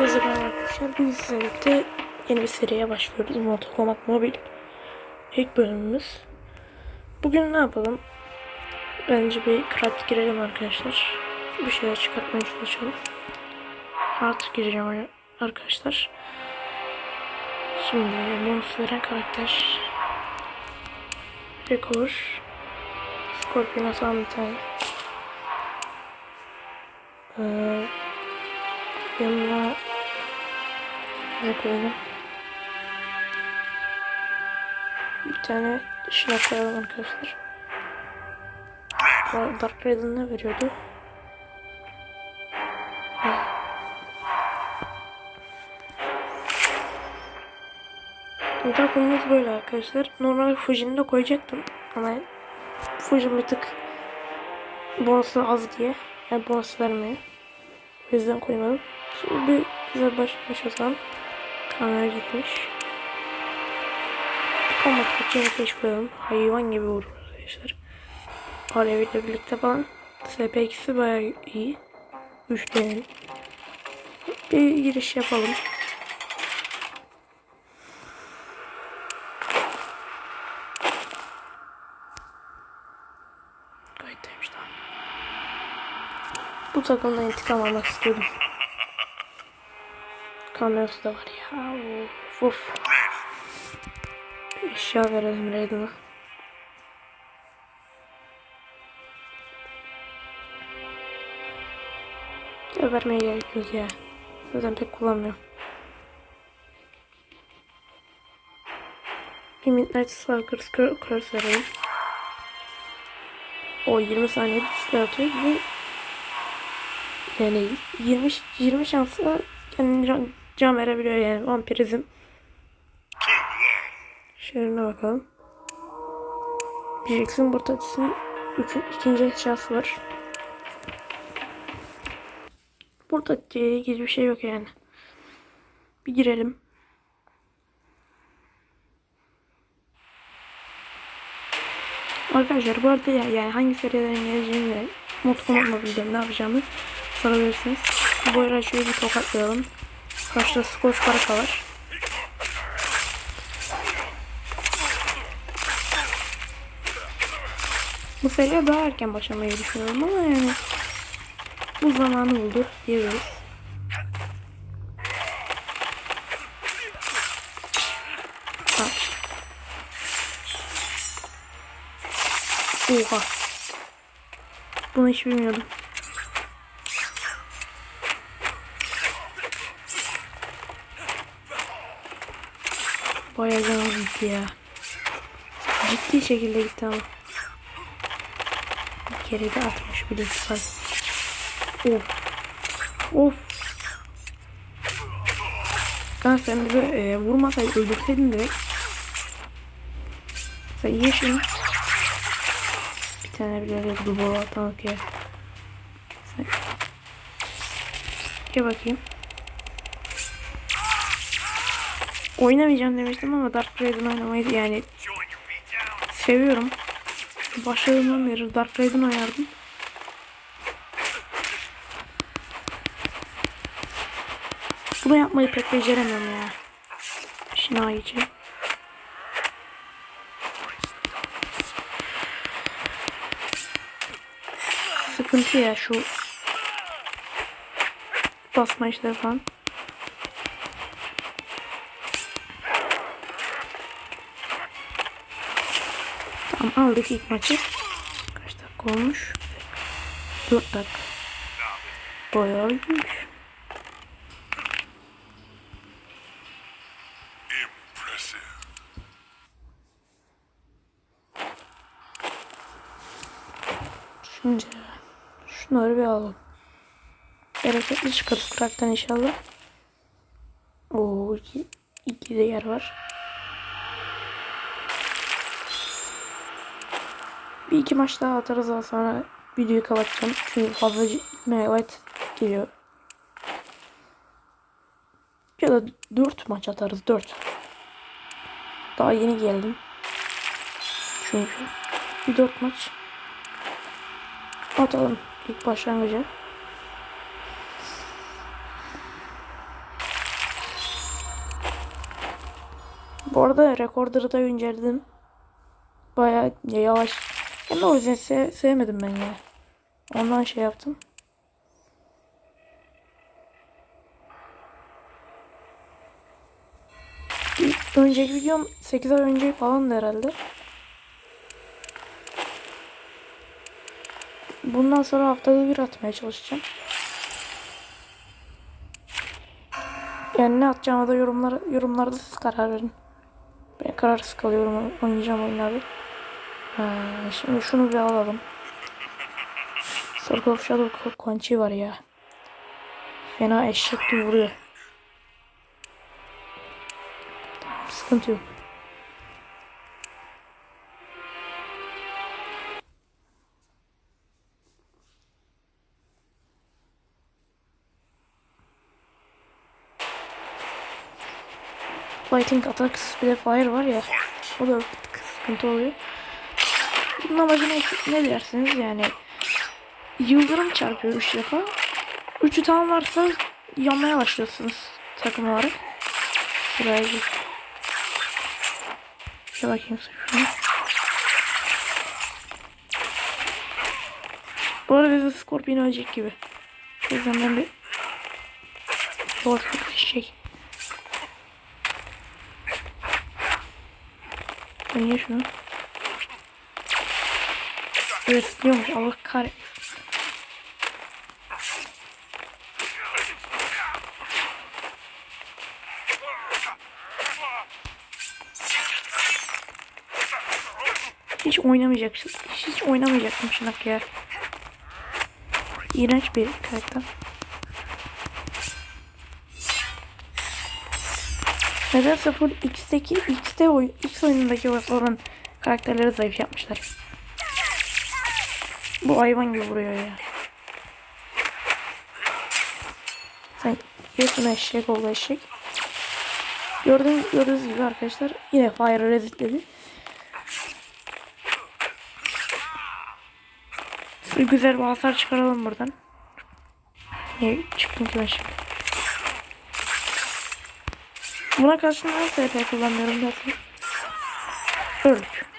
Herkese merhaba arkadaşlar. Bugün sizlerle birlikte yeni bir seriye başlıyoruz. Mortal Kombat Mobile. İlk bölümümüz. Bugün ne yapalım? Bence bir krat girelim arkadaşlar. Bir şeyler çıkartmaya çalışalım. Hard gireceğim arkadaşlar. Şimdi bonus veren karakter. Rekor. Scorpion atalım bir tane. Ee, yanına ne koyalım? Bir tane şuna koyalım arkadaşlar. Dark Raiden ne veriyordu? Takımımız böyle arkadaşlar. Normal Fuji'ni de koyacaktım. Ama Fuji bir tık bonusu az diye. Yani bonus vermiyor. O yüzden koymadım. Şimdi güzel başlamış o zaman. Kamera gitmiş. Kombat kaçını keş koyalım. Hayvan gibi vurur arkadaşlar. Alevi'yle birlikte falan. SP2'si bayağı iyi. Güçlü yani. Bir giriş yapalım. Bu takımdan intikam almak istiyordum. Kamerası da var ya. Of of. Eşya verelim Raiden'a. Ya vermeye gerek ya. Zaten pek kullanmıyorum. Bir Midnight Stalker's Curse verelim. O 20 saniye display atıyor. Bu yani 20 20 şansla kendine can, verebiliyor yani vampirizm. Şerine bakalım. Jackson Bortatis'in ikinci şansı var. Bortatis'e ilgili bir şey yok yani. Bir girelim. Arkadaşlar bu arada ya, yani hangi serilerin geleceğini ve mod bileceğim ne yapacağımı sorabilirsiniz. Bu ara şöyle bir tokatlayalım. Karşıda Scorch Baraka var. Bu seriye daha erken başlamayı düşünüyorum ama yani bu zamanı buldu. Ha. Oha. Bunu hiç bilmiyordum. Bayağı canım gitti ya. Ciddi şekilde gitti ama. Bir kere de atmış bile spy. Of. Of. Kanka sen bize e, vurmasaydın öldürseydin direkt. Sen ye şunu. Bir tane bile de dubol atmak ya. Sen... Gel bakayım. Oynamayacağım demiştim ama Dark Raiden oynamayı yani seviyorum. Başladığımdan beri Dark Raiden oynardım. Bunu yapmayı pek beceremem ya. Şina için. Sıkıntı ya şu basma işleri falan. Tamam aldık ilk maçı. Kaç dakika olmuş? 4 dakika. Bayağı iyiymiş. Şimdi şunları bir alalım. Bereketli çıkarız kraktan inşallah. Oo iki, iki de yer var. Bir iki maç daha atarız daha sonra videoyu kapatacağım. Çünkü fazla meyvet geliyor. Ya da dört maç atarız dört. Daha yeni geldim. Çünkü bir dört maç atalım ilk başlangıcı. Bu arada rekorları da güncelledim. Bayağı yavaş ben de o yüzden se- sevmedim ben ya. Ondan şey yaptım. Önceki videom 8 ay önce falan herhalde. Bundan sonra haftada bir atmaya çalışacağım. Yani ne atacağıma da yorumlar, yorumlarda siz karar verin. Ben kararsız kalıyorum oynayacağım oyunlarda. Ha, şimdi şunu bir alalım. Circle of Shadow Quanchi var ya. Fena eşek gibi vuruyor. Tamam, sıkıntı yok. Lighting Attacks bir de Fire var ya. O da sıkıntı oluyor. Bunun amacı ne, dersiniz yani. Yıldırım çarpıyor 3 defa. Üçü tamamlarsa yanmaya başlıyorsunuz takım olarak. Sıraya gir. Şöyle bakayım şuna. Bu arada bizi Scorpion ölecek gibi. O yüzden ben bir boşluk şey. Ben niye şunu? Evet sıkıyormuş Allah kahretsin. Hiç oynamayacaksın. Hiç oynamayacaktım şınak ya. İğrenç bir karakter. Nedense full X'teki X'te oyun, X oyunundaki olan karakterleri zayıf yapmışlar. Bu hayvan gibi vuruyor ya. Sen yesin eşek oldu eşek. Gördüğünüz, gördüğünüz gibi arkadaşlar yine Fire rezitledi. Şu güzel bir hasar çıkaralım buradan. Niye çıktım ki ben şimdi? Buna karşı nasıl SP kullanmıyorum dersin? Öldük.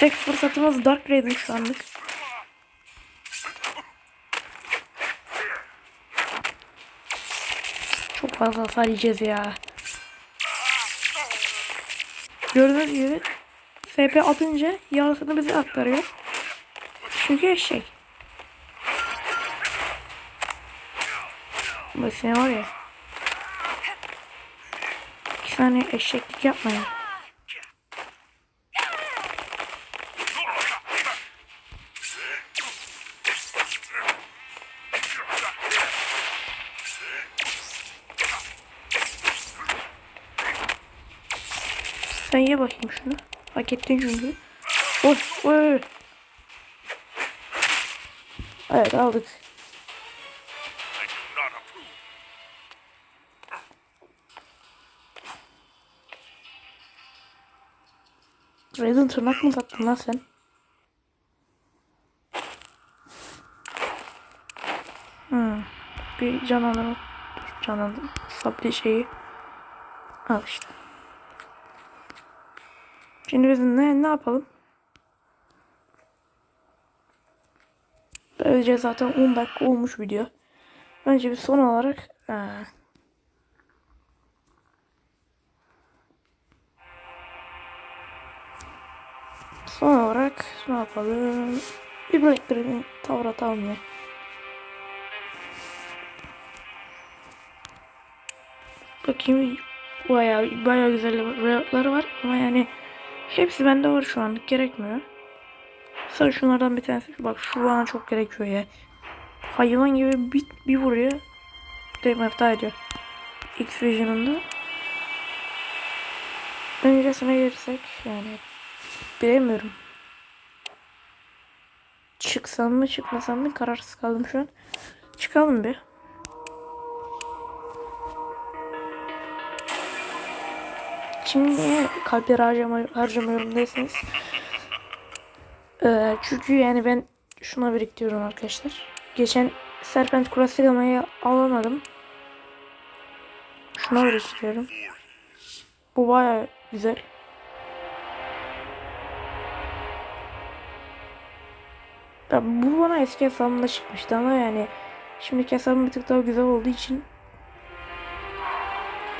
Tek fırsatımız Dark Raiden şu anlık. Çok fazla hasar yiyeceğiz ya. Gördüğünüz gibi SP atınca yarısını bize aktarıyor. Çünkü eşek. Bu sene var ya. İki saniye eşeklik yapmayın. Sen ye bakayım şunu. Hak ettin çünkü. Oy oy oy. Evet aldık. Raiden tırnak mı taktın lan sen? Hmm. Bir canlandır. Canlandır. Sabri şeyi. Al işte. Şimdi biz ne, ne yapalım? Böylece zaten 10 dakika olmuş video. Önce bir son olarak aa, son olarak ne yapalım? Bir Black Dragon tavır atalım. Bakayım bayağı bayağı güzel rayotları var ama yani hepsi bende var şu anlık gerekmiyor. Sadece şunlardan bir tanesi bak şu bana çok gerekiyor ya. Hayvan gibi bir, bir vuruyor. Mefta ediyor. X Vision'ında. Öncesine gelirsek yani bilemiyorum. Çıksam mı çıkmasam mı kararsız kaldım şu an. Çıkalım bir. Şimdi niye kalpleri harcama, harcamıyorum derseniz Ee, çünkü yani ben şuna biriktiriyorum arkadaşlar. Geçen Serpent Kurasigama'yı alamadım. Şuna biriktiriyorum. Bu baya güzel. Ya bu bana eski hesabımda çıkmıştı ama yani şimdiki hesabım bir tık daha güzel olduğu için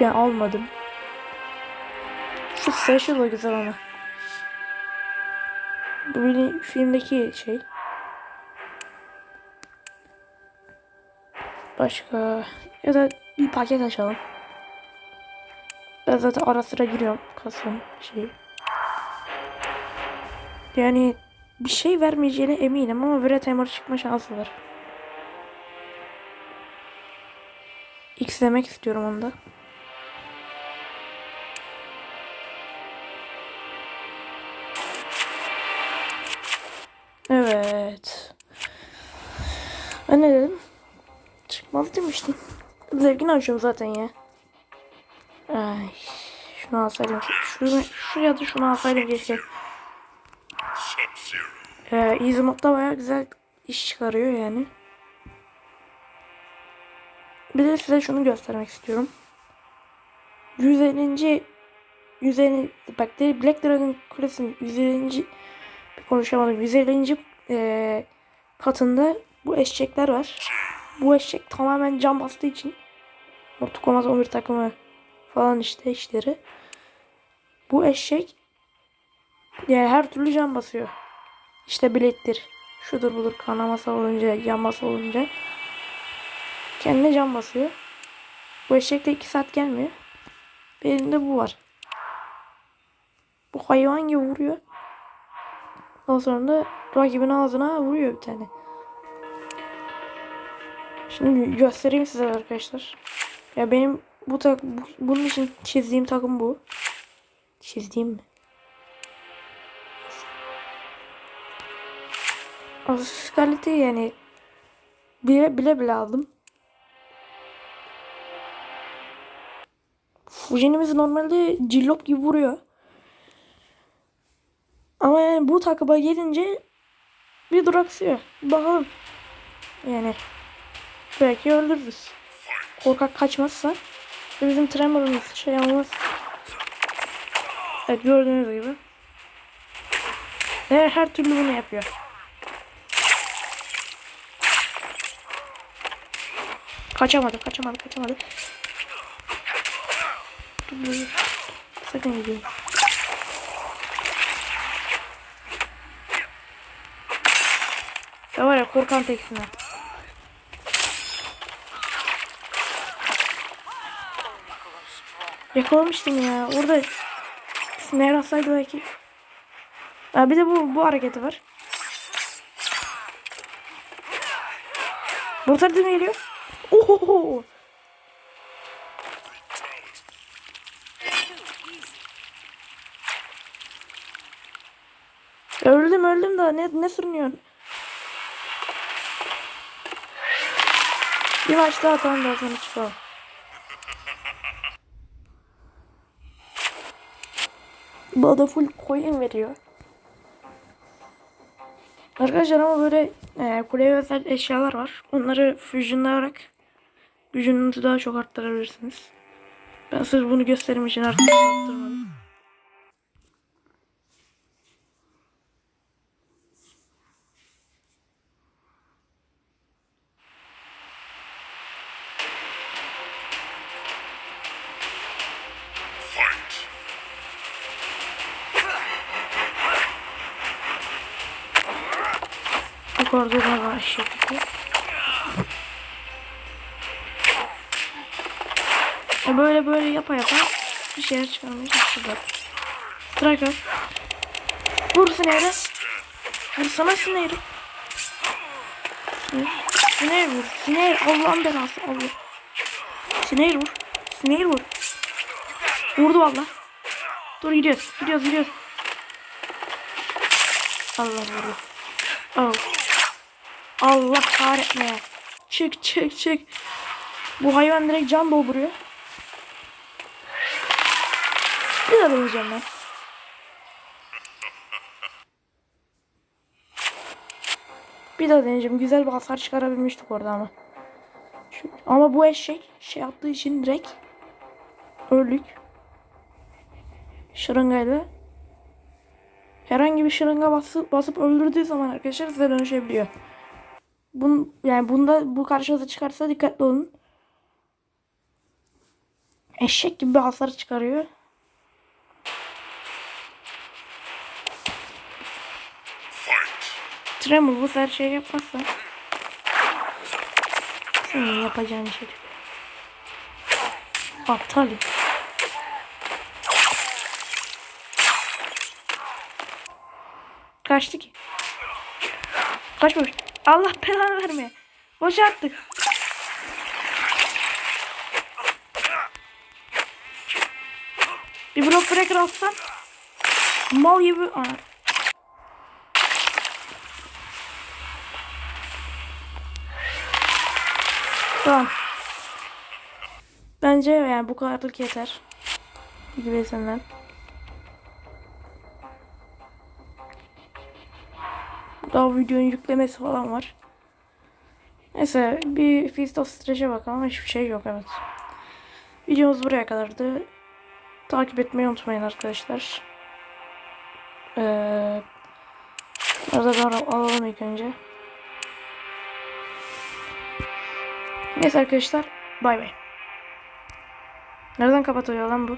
ben almadım. Şu Sasha da güzel ama. Bu benim filmdeki şey. Başka ya da bir paket açalım. Ben zaten ara sıra giriyorum kasım şey. Yani bir şey vermeyeceğine eminim ama Hammer çıkma şansı var. X demek istiyorum onda. Demiştim. Zevkini açıyorum zaten ya. Ay, şunu alsaydım. Şunu, şu ya da şunu alsaydım keşke. Ee, Easy Mode'da baya güzel iş çıkarıyor yani. Bir de size şunu göstermek istiyorum. 150. 150 bak de Black Dragon Kulesi'nin 150. bir konuşamadım. 150. Ee, katında bu eşekler var. Bu eşek tamamen cam bastığı için Mortal Kombat 11 takımı falan işte işleri. Bu eşek yani her türlü cam basıyor. İşte bilettir. Şudur budur kanaması olunca, yanması olunca. Kendine can basıyor. Bu eşek de 2 saat gelmiyor. Benim bu var. Bu hayvan gibi vuruyor. Ondan sonra da rakibin ağzına vuruyor bir tane. Şimdi göstereyim size arkadaşlar. Ya benim bu tak bu, bunun için çizdiğim takım bu. Çizdiğim mi? Hafif kalite yani bile bile bile aldım. Fujinimiz normalde cillop gibi vuruyor. Ama yani bu takıma gelince bir duraksıyor. Bakalım. Yani belki öldürürüz. Korkak kaçmazsa bizim Tremor'umuz şey olmaz. Evet gördüğünüz gibi. Her, her türlü bunu yapıyor. Kaçamadı, kaçamadı, kaçamadı. Sakın gideyim. Sen var ya korkan teksin. Yakalamıştım ya. Orada snare atsaydı belki. Ha, bir de bu bu hareketi var. Mortar mi geliyor? Oho! Öldüm öldüm da ne ne sürünüyorsun? Bir maç daha atalım da sonra çıkalım. Bu da full coin veriyor. Arkadaşlar ama böyle e, kuleye özel eşyalar var. Onları fusionlayarak gücünüzü daha çok arttırabilirsiniz. Ben sırf bunu göstermek için artık arttırmadım. Yukarıda da var eşekli. E böyle böyle yapa yapa bir şeyler çıkarmaya çalışıyorlar. Striker. Vur Snare'e. Vur sana Snare'e. Snare vur. Snare Allah'ın belası Allah. Snare vur. Snare vur. Vurdu valla. Dur gidiyoruz. Gidiyoruz gidiyoruz. Allah vurdu. Oh. Allah kahretme. Çık çık çık. Bu hayvan direkt can dolduruyor. Bir daha deneyeceğim ben. Bir daha deneyeceğim. Güzel bir hasar çıkarabilmiştik orada ama. Ama bu eşek şey yaptığı için direkt öldük. Şırıngayla. Herhangi bir şırınga basıp, basıp öldürdüğü zaman arkadaşlar size dönüşebiliyor. Bun, yani bunda bu karşınıza çıkarsa dikkatli olun. Eşek gibi bir hasar çıkarıyor. Tremor bu sefer şey yapmazsa senin yapacağın şey. Aptal. Kaçtı ki. Kaçmamış. Allah belanı vermeye. Boşa attık. Bir blok breaker atsan mal gibi ana. Tamam. Bence yani bu kadarlık yeter. Gibisinden. Daha videonun yüklemesi falan var. Neyse bir Feast of Stress'e bakalım hiçbir şey yok evet. Videomuz buraya kadardı. Takip etmeyi unutmayın arkadaşlar. Ee, Arada alalım ilk önce. Neyse arkadaşlar bay bay. Nereden kapatılıyor lan bu?